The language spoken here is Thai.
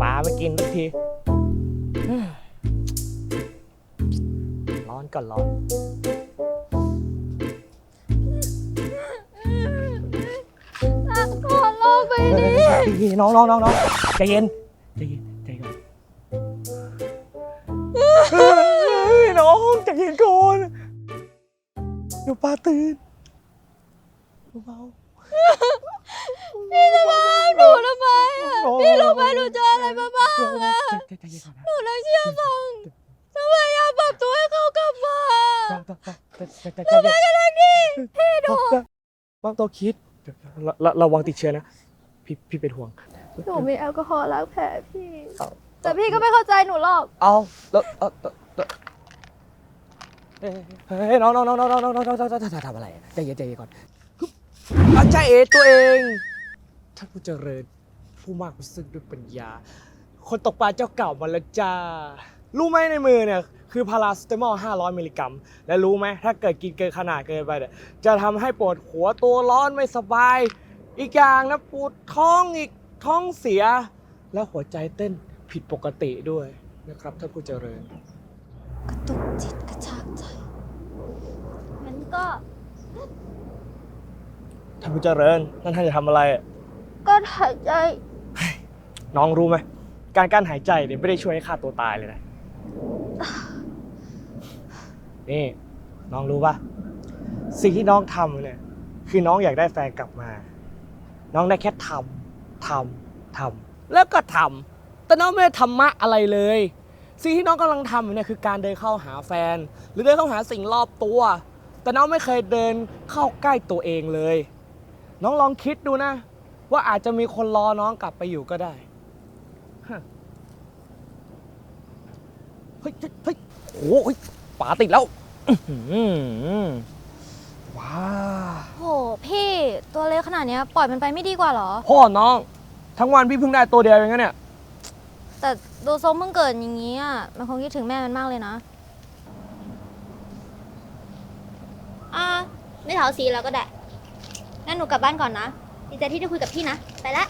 ปลาไม่กินทุกทีอืมร้อนก็ร้อน ขอลอกไปดิเฮ้ยน้องน้องน้องน้องใจเย็นใจเย็นใจเย็นเฮ้ยน้องใจเย็นก่อนเดี๋ยวปลาตื่นเบาพี่จะมาเอาห หนูเจออะไรมาบ้างอะในก่อนนหนูรักเชื่อฟังทำไมยาปรับตัวให้เขากลับมาบางต้องใจจใจเย็นอะไรนี่พี่ดูบางตัวคิดระระระวังติดเชื้อนะพี่พี่เป็นห่วง หนูมีแอลกอฮอล์ล้างแผลพี่ แต่พี่ก็ไม่เข้าใจหนูหรอก เอาแล้วเออเฮ้ยน้องน้องน้องน้องน้องน้องน้องทำอะไรใจเย็นใจเย็นก่อนอาจารย์เอตัวเองท่านผู้เจริญ ผู้มากผู้ซึ่งด้วยปัญญา คนตกปลาเจ้าเก่ามาแล้วจ้า รู้ไหมในมือเนี่ย คือพาราสเตมอล 500 มิลลิกรัม และรู้ไหมถ้าเกิดกินเกินขนาดเกินไปเนี่ยจะทำให้ปวดหัวตัวร้อนไม่สบาย อีกอย่างนะปวดท้องอีกท้องเสีย และหัวใจเต้นผิดปกติด้วยนะครับท่านผู้เจริญ กระตุกจิตกระชากใจงั้นก็ท่านผู้เจริญนั่นท่านจะทำอะไรอะก็หายใจ น้องรู้ไหมการกั้นหายใจเนี่ยไม่ได้ช่วยให้ฆ่าตัวตายเลยนะ นี่น้องรู้ปะสิ่งที่น้องทำเนี่ยคือน้องอยากได้แฟนกลับมา น้องได้แค่ทำทำทำแล้วก็ทำแต่น้องไม่ได้ธรรมะอะไรเลย สิ่งที่น้องกำลังทำอยู่เนี่ยคือการเดินเข้าหาแฟน หรือเดินเข้าหาสิ่งรอบตัว แต่น้องไม่เคยเดินเข้าใกล้ตัวเองเลย น้องลองคิดดูนะ ว่าอาจจะมีคนรอน้องกลับไปอยู่ก็ได้ฮะ เฮ้ยเฮ้ยเฮ้ยโอ้โหป๋าติดแล้วอื้อหือว้าโหพี่ตัวเล็กขนาดเนี้ยปล่อยมันไปไม่ดีกว่าเหรอ พ่อน้อง ทั้งวันพี่เพิ่งได้ตัวเดียวเองนะเนี่ย แต่ดูทรงเพิ่งเกิดอย่างนี้อะมันคงคิดถึงแม่มันมากเลยนะอ่าไม่เท้าซีแล้วก็ได้งั้นหนูกลับบ้านก่อนนะดีใจที่ได้คุยกับพี่นะ ไปละ